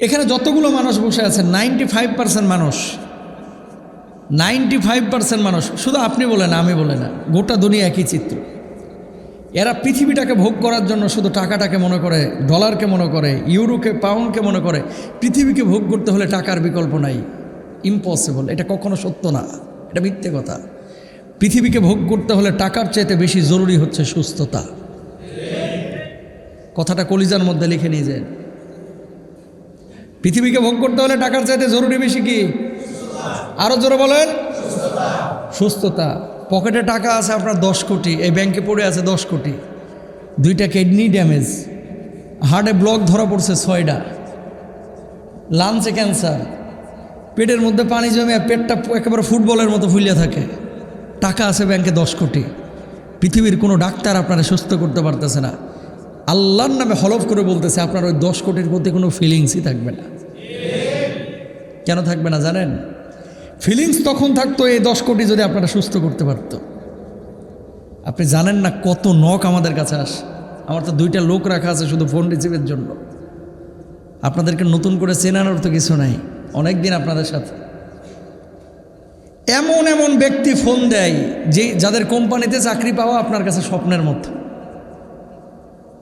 এখানে যতগুলো মানুষ বসে আছে নাইনটি ফাইভ পার্সেন্ট মানুষ। নাইনটি ফাইভ পার্সেন্ট মানুষ। শুধু আপনি বলেন, আমি বলে না, গোটা দুনিয়া একই চিত্র। এরা পৃথিবীটাকে ভোগ করার জন্য শুধু টাকাটাকে মনে করে ডলারকে মনে করে ইউরোকে পাউন্ডকে মনে করে, পৃথিবীকে ভোগ করতে হলে টাকার বিকল্প নাই। ইম্পসিবল এটা কখনো সত্য না। এটা মিথ্যে কথা। পৃথিবীকে ভোগ করতে হলে টাকার চাইতে বেশি জরুরি হচ্ছে সুস্থতা। কথাটা কলিজার মধ্যে লিখে নিয়ে যায় পৃথিবীকে ভোগ করতে হলে টাকার চাইতে জরুরি বেশি কি? আরও জোরে বলেন। সুস্থতা। পকেটে টাকা আছে আপনার দশ কোটি, এই ব্যাংকে পড়ে আছে দশ কোটি। দুইটা কিডনি ড্যামেজ। হার্টে ব্লক ধরা পড়ছে ছয়টা। লাঞ্চে ক্যান্সার। পেটের মধ্যে পানি জমে পেটটা একেবারে ফুটবলের মতো ফুলিয়া থাকে। টাকা আছে ব্যাংকে দশ কোটি। পৃথিবীর কোনো ডাক্তার আপনারা সুস্থ করতে পারতেছে না। আল্লাহর নামে হলফ করে বলতেছে, আপনার ওই দশ কোটির প্রতি কোনো ফিলিংসই থাকবে না। কেন থাকবে না জানেন? ফিলিংস তখন থাকতো, এই দশ কোটি যদি আপনারা সুস্থ করতে পারতো। আপনি জানেন না কত নখ আমাদের কাছে আসে, আমার তো দুইটা লোক রাখা আছে শুধু ফোন রিসিভের জন্য। আপনাদেরকে নতুন করে চেনানোর তো কিছু নাই অনেক দিন আপনাদের সাথে। এমন এমন ব্যক্তি ফোন দেয়, যে যাদের কোম্পানিতে চাকরি পাওয়া আপনার কাছে স্বপ্নের মতো।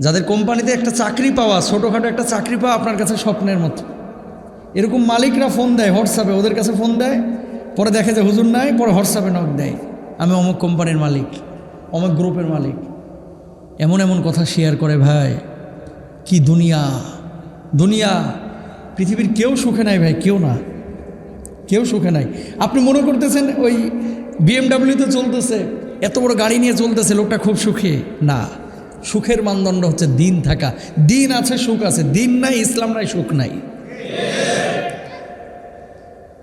যাদের কোম্পানিতে একটা চাকরি পাওয়া, ছোটোখাটো একটা চাকরি পাওয়া আপনার কাছে স্বপ্নের মতো। এরকম মালিকরা ফোন দেয় হোয়াটসঅ্যাপে, ওদের কাছে ফোন দেয়, পরে দেখে যে হুজুর নাই, পরে হোয়াটসঅ্যাপে নক দেয়। আমি অমুক কোম্পানির মালিক, অমুক গ্রুপের মালিক। এমন এমন কথা শেয়ার করে ভাই, কি দুনিয়া দুনিয়া, পৃথিবীর কেউ সুখে নাই ভাই, কেউ না, কেউ সুখে নাই। আপনি মনে করতেছেন ওই বিএমডাব্লিউতে চলতেছে, এত বড় গাড়ি নিয়ে চলতেছে, লোকটা খুব সুখী? না। সুখের মানদণ্ড হচ্ছে দিন থাকা। দিন আছে, সুখ আছে। দিন নাই, ইসলাম নাই, সুখ নাই।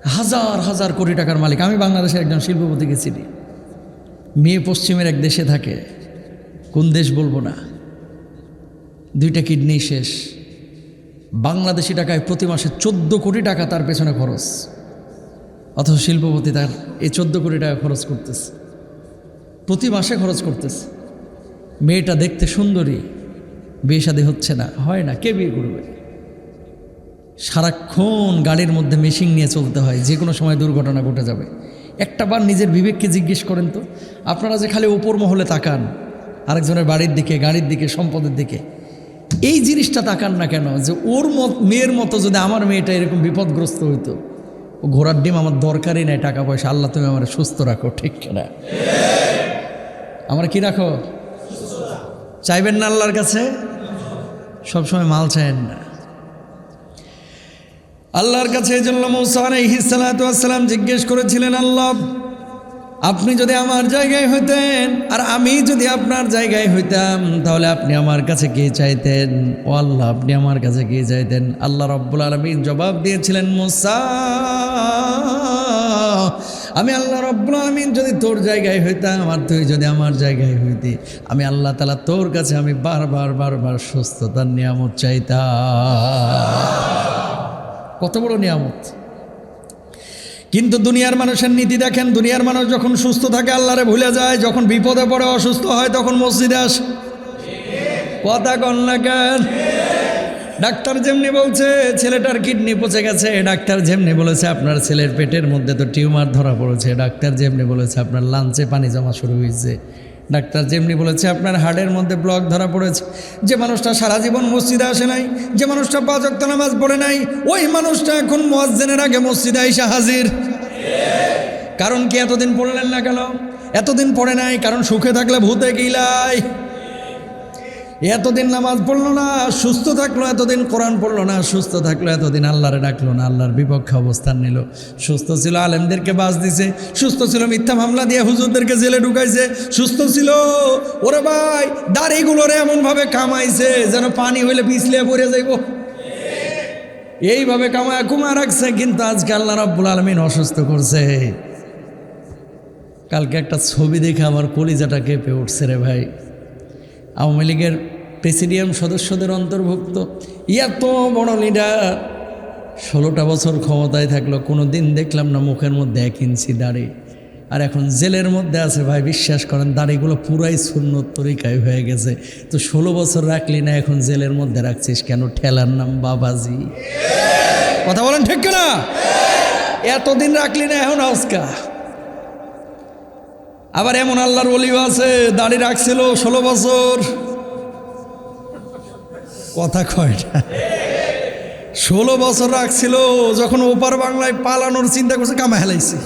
হাজার হাজার কোটি টাকার মালিক। আমি বাংলাদেশের একজন শিল্পপতি গেছিলি। মেয়ে পশ্চিমের এক দেশে থাকে। কোন দেশ বলব না। দুইটা কিডনি শেষ। বাংলাদেশি টাকায় প্রতি মাসে চোদ্দ কোটি টাকা তার পেছনে খরচ। অথচ শিল্পপতি তার এই চোদ্দ কোটি টাকা খরচ করতেছে। প্রতি মাসে খরচ করতেছে। মেয়েটা দেখতে সুন্দরী, বিয়ে হচ্ছে না। হয় না, কে বিয়ে করবে? সারাক্ষণ গাড়ির মধ্যে মেশিন নিয়ে চলতে হয়, যে কোনো সময় দুর্ঘটনা ঘটে যাবে। একটা বার নিজের বিবেককে জিজ্ঞেস করেন তো, আপনারা যে খালি ওপর মহলে তাকান, আরেকজনের বাড়ির দিকে, গাড়ির দিকে, সম্পদের দিকে, এই জিনিসটা তাকান না কেন? যে ওর মত মেয়ের মতো যদি আমার মেয়েটা এরকম বিপদগ্রস্ত হইতো, ও ঘোড়ার ডিম আমার দরকারই নাই, টাকা পয়সা, আল্লাহ তুমি আমার সুস্থ রাখো, ঠিক না আমার কি রাখো? চাইবেন না আল্লাহর কাছে? সবসময় মাল চাইেন না। আল্লাহর কাছে এই জন্য জিজ্ঞেস করেছিলেন, আল্লাহ, আপনি যদি আমার জায়গায় হইতেন আর আমি যদি আপনার জায়গায় হইতাম, তাহলে আপনি আমার কাছে কে চাইতেন? ও আল্লাহ, আপনি আমার কাছে কে চাইতেন? আল্লাহ রব্বুল আলমিন জবাব দিয়েছিলেন, মোসা আমি আল্লাহ রব্বুল আলমিন যদি তোর জায়গায় হইতাম, আর তুই যদি আমার জায়গায় হইতি, আমি আল্লাহ তালা তোর কাছে আমি বারবার বারবার সুস্থতার নিয়ামত চাইতাম। কত বড় নিয়ামত। কিন্তু দুনিয়ার মানুষের নীতি দেখেন, দুনিয়ার মানুষ যখন সুস্থ থাকে, আল্লাহরে ভুলে যায়, যখন বিপদে পড়ে, অসুস্থ হয়, তখন মসজিদে আসে। কথা কন না কেন? ডাক্তার যেমনি বলছে, ছেলেটার কিডনি পচে গেছে। ডাক্তার যেমনি বলেছে, আপনার ছেলের পেটের মধ্যে তো টিউমার ধরা পড়েছে। ডাক্তার যেমনি বলেছে, আপনার লাঞ্চে পানি জমা শুরু হয়েছে। ডাক্তার যেমনি বলেছে, আপনার হার্টের মধ্যে ব্লক ধরা পড়েছে। যে মানুষটা সারা জীবন মসজিদে আসে নাই, যে মানুষটা পাঁচক্ত নামাজ পড়ে নাই, ওই মানুষটা এখন মসজিদের আগে মসজিদে এসে হাজির। কারণ কি এতদিন পড়লেন না কেন? এতদিন পড়ে নাই, কারণ সুখে থাকলে ভূতে গিলাই। এতদিন নামাজ পড়ল না, সুস্থ থাকল, এতদিন কোরআন পড়ল না, সুস্থ থাকল, এতদিন আল্লাহরে ডাকলো না, আল্লাহর বিপক্ষে অবস্থান নিল। সুস্থ ছিল, আলেমদেরকে বাস দিছে, সুস্থ ছিল, মিথ্যা মামলা দিয়ে হুজুরদেরকে জেলে ঢুকাইছে, সুস্থ ছিল। ওরে ভাই, দাড়িগুলোরে এমনভাবে কামাইছে যেন পানি হইলে পিছলে পড়ে যাইব। এইভাবে কামায় কুমা রাখছে, কিন্তু আজকে আল্লাহ রাব্বুল আলমিন অসুস্থ করছে। কালকে একটা ছবি দেখে আমার কলিজাটা কেঁপে উঠছে রে ভাই। আওয়ামী লীগের প্রেসিডিয়াম সদস্যদের অন্তর্ভুক্ত। এত বড় লিডার ষোলোটা বছর ক্ষমতায় থাকল কোনো দিন দেখলাম না মুখের মধ্যে এক ইঞ্চি দাড়ি। আর এখন জেলের মধ্যে আছে ভাই, বিশ্বাস করেন, দাড়িগুলো পুরাই শূন্য তরিকায় হয়ে গেছে। তো ষোলো বছর রাখলি না, এখন জেলের মধ্যে রাখছিস কেন? ঠেলার নাম বাবাজি। কথা বলেন ঠিক না এতদিন রাখলি না, এখন আজকা। আবার এমন আল্লাহর অলিও আছে, দাড়ি রাখছিল ষোলো বছর। কথা কয়টা ষোলো বছর রাখছিল, যখন ওপার বাংলায় পালানোর চিন্তা করছে, কামা হেলাইছি।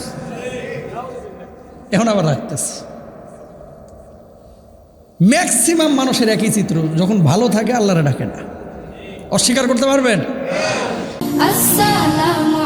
এখন আবার রাখতেছে। ম্যাক্সিমাম মানুষের একই চিত্র, যখন ভালো থাকে, আল্লাহরা ডাকে না। অস্বীকার করতে পারবেন? আসসালামু